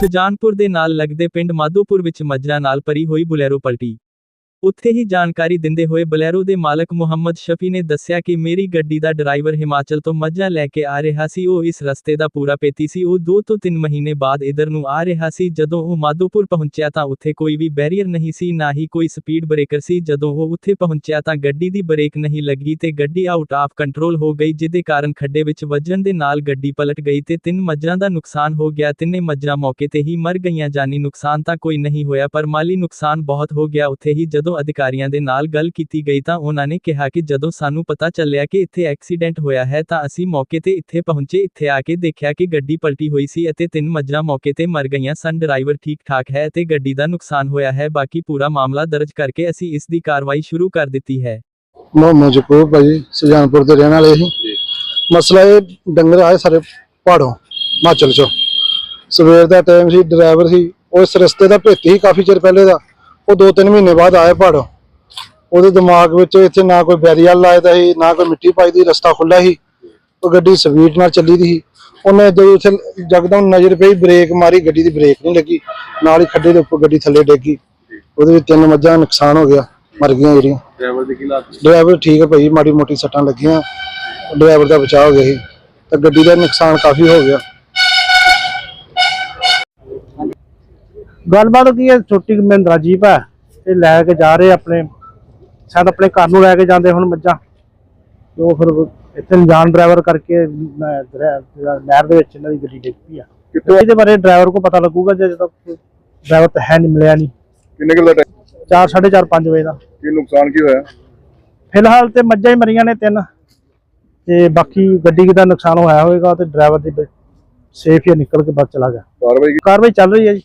ਸੁਜਾਨਪੁਰ ਦੇ ਨਾਲ ਲੱਗਦੇ ਪਿੰਡ ਮਾਧੋਪੁਰ ਵਿੱਚ ਮੱਝਾਂ ਨਾਲ ਭਰੀ ਹੋਈ ਬੁਲੈਰੋ ਪਲਟੀ। ਉੱਥੇ ਹੀ ਜਾਣਕਾਰੀ ਦਿੰਦੇ ਹੋਏ ਬਲੈਰੋ ਦੇ ਮਾਲਕ ਮੁਹੰਮਦ ਸ਼ਫੀ ਨੇ ਦੱਸਿਆ ਕਿ ਮੇਰੀ ਗੱਡੀ ਦਾ ਡਰਾਈਵਰ ਹਿਮਾਚਲ ਤੋਂ ਮੱਝਾਂ ਲੈ ਕੇ ਆ ਰਿਹਾ ਸੀ। ਉਹ ਇਸ ਰਸਤੇ ਦਾ ਪੂਰਾ ਪੇਤੀ ਸੀ। ਉਹ 2 ਤੋਂ 3 ਮਹੀਨੇ ਬਾਅਦ ਇਧਰ ਨੂੰ ਆ ਰਿਹਾ ਸੀ। ਜਦੋਂ ਉਹ ਮਾਧੋਪੁਰ ਪਹੁੰਚਿਆ ਤਾਂ ਉੱਥੇ ਕੋਈ ਵੀ ਬੈਰੀਅਰ ਨਹੀਂ ਸੀ, ਨਾ ਹੀ ਕੋਈ ਸਪੀਡ ਬ੍ਰੇਕਰ ਸੀ। ਜਦੋਂ ਉਹ ਉੱਥੇ ਪਹੁੰਚਿਆ ਤਾਂ ਗੱਡੀ ਦੀ ਬ੍ਰੇਕ ਨਹੀਂ ਲੱਗੀ ਤੇ ਗੱਡੀ ਆਊਟ ਆਫ ਕੰਟਰੋਲ ਹੋ ਗਈ, ਜਿਹਦੇ ਕਾਰਨ ਖੱਡੇ ਵਿੱਚ ਵੱਜਣ ਦੇ ਨਾਲ ਗੱਡੀ ਪਲਟ ਗਈ ਤੇ ਤਿੰਨ ਮੱਝਾਂ ਦਾ ਨੁਕਸਾਨ ਹੋ ਗਿਆ। ਤਿੰਨੇ ਮੱਝਾਂ ਮੌਕੇ ਤੇ ਹੀ ਮਰ ਗਈਆਂ। ਜਾਨੀ ਨੁਕਸਾਨ ਤਾਂ ਕੋਈ ਨਹੀਂ ਹੋਇਆ, ਪਰ ਮਾਲੀ ਨੁਕਸਾਨ ਬਹੁਤ ਹੋ ਗਿਆ। ਉੱਥੇ ਹੀ ਜਦੋਂ ਅਧਿਕਾਰੀਆਂ ਦੇ ਨਾਲ ਗੱਲ ਕੀਤੀ ਗਈ ਤਾਂ ਉਹਨਾਂ ਨੇ ਕਿਹਾ ਕਿ ਜਦੋਂ ਸਾਨੂੰ ਪਤਾ ਚੱਲਿਆ ਕਿ ਇੱਥੇ ਐਕਸੀਡੈਂਟ ਹੋਇਆ ਹੈ ਤਾਂ ਅਸੀਂ ਮੌਕੇ ਤੇ ਇੱਥੇ ਪਹੁੰਚੇ ਇੱਥੇ ਆ ਕੇ ਦੇਖਿਆ ਕਿ ਗੱਡੀ ਪਲਟੀ ਹੋਈ ਸੀ ਅਤੇ ਤਿੰਨ ਮੱਝਾਂ ਮੌਕੇ ਤੇ ਮਰ ਗਈਆਂ ਸਨ। ਡਰਾਈਵਰ ਠੀਕ ਠਾਕ ਹੈ ਤੇ ਗੱਡੀ ਦਾ ਨੁਕਸਾਨ ਹੋਇਆ ਹੈ ਬਾਕੀ ਪੂਰਾ ਮਾਮਲਾ ਦਰਜ ਕਰਕੇ ਅਸੀਂ ਇਸ ਦੀ ਕਾਰਵਾਈ ਸ਼ੁਰੂ ਕਰ ਦਿੱਤੀ ਹੈ। ਮੁਹੰਮਦ ਜਕੂਬ ਭਾਜੀ ਸੁਜਾਨਪੁਰ ਦੇ ਰਹਿਣ ਵਾਲੇ ਸੀ। ਮਸਲਾ ਇਹ ਡੰਗਰ ਆਏ ਸਾਰੇ ਪਹਾੜੋਂ ਹਿਮਾਚਲ ਚੋਂ। ਸਵੇਰ ਦਾ ਟਾਈਮ ਸੀ ਡਰਾਈਵਰ ਸੀ ਉਹ ਇਸ ਰਸਤੇ ਦਾ ਭੇਤੀ ਸੀ ਕਾਫੀ ਚਿਰ ਪਹਿਲੇ ਦਾ। ਉਹ 2-3 ਮਹੀਨੇ ਬਾਅਦ ਆਏ ਪਹਾੜੋਂ ਉਹਦੇ ਦਿਮਾਗ ਵਿੱਚ ਇੱਥੇ ਨਾ ਕੋਈ ਬੈਰੀਅਰ ਲਾਇਦਾ ਸੀ ਨਾ ਕੋਈ ਮਿੱਟੀ ਪਾਈ ਦੀ ਰਸਤਾ ਖੁੱਲਾ ਸੀ। ਉਹ ਗੱਡੀ ਸਪੀਡ ਨਾਲ ਚੱਲੀ ਦੀ ਸੀ। ਉਹਨੇ ਜਦੋਂ ਇੱਥੇ ਜਗਦਮ ਨਜ਼ਰ ਪਈ ਬ੍ਰੇਕ ਮਾਰੀ ਗੱਡੀ ਦੀ ਬ੍ਰੇਕ ਨਹੀਂ ਲੱਗੀ। ਨਾਲ ਹੀ ਖੱਡੇ ਦੇ ਉੱਪਰ ਗੱਡੀ ਥੱਲੇ ਡੇਗੀ ਉਹਦੇ ਵਿੱਚ ਤਿੰਨ ਮੱਝਾਂ ਦਾ ਨੁਕਸਾਨ ਹੋ ਗਿਆ ਮਰ ਗਈਆਂ ਜਿਹੜੀਆਂ। ਡਰਾਈਵਰ ਦੀ ਕੀ ਲਾਤ ਡਰਾਈਵਰ ਠੀਕ ਹੈ ਭਾਈ ਮਾੜੀ ਮੋਟੀ ਸੱਟਾਂ ਲੱਗੀਆਂ। ਡਰਾਈਵਰ ਦਾ ਬਚਾਅ ਹੋ ਗਿਆ ਸੀ। ਤਾਂ ਗੱਡੀ ਦਾ ਨੁਕਸਾਨ ਕਾਫੀ ਹੋ ਗਿਆ। ਗੱਲਬਾਤ ਕੀ ਹੈ? ਛੋਟੀ ਮਹਿੰਦਰਾ ਜੀਪ ਹੈ। ਇਹ ਲੈ ਕੇ ਜਾ ਰਹੇ ਆਪਣੇ ਸ਼ਾਇਦ ਆਪਣੇ ਘਰ ਨੂੰ ਲੈ ਕੇ ਜਾਂਦੇ ਹੁਣ ਮੱਝਾਂ। ਉਹ ਫਿਰ ਇੱਥੇ ਅਣਜਾਣ ਡਰਾਈਵਰ ਕਰਕੇ ਨਹਿਰ ਦੇ ਵਿੱਚ ਇਹਨਾਂ ਦੀ ਗੱਡੀ ਡਿੱਗ ਪਈ ਆ ਇਹਦੇ ਬਾਰੇ ਡਰਾਈਵਰ ਕੋ ਪਤਾ ਲੱਗੂਗਾ ਜੇ ਜਦੋਂ ਡਰਾਈਵਰ ਤਾਂ ਹੈ ਨਹੀਂ ਮਿਲਿਆ ਨਹੀਂ। ਕਿੰਨੇ ਕਿਲੋ ਦਾ ਟਾਈਮ 4 4:30 5 ਵਜੇ ਦਾ। ਕੀ ਨੁਕਸਾਨ ਕੀ ਹੋਇਆ? ਫਿਲਹਾਲ ਤੇ ਮੱਝਾਂ ਹੀ ਮਰੀਆਂ ਨੇ ਤਿੰਨ। ਤੇ ਬਾਕੀ ਗੱਡੀ ਦਾ ਨੁਕਸਾਨ ਹੋਇਆ ਹੋਵੇਗਾ ਤੇ ਡਰਾਈਵਰ ਦੀ ਸੇਫ ਹੀ ਨਿਕਲ ਕੇ ਬਚ ਚਲਾ ਗਿਆ। ਕਾਰਵਾਈ ਚੱਲ ਰਹੀ ਹੈ ਜੀ।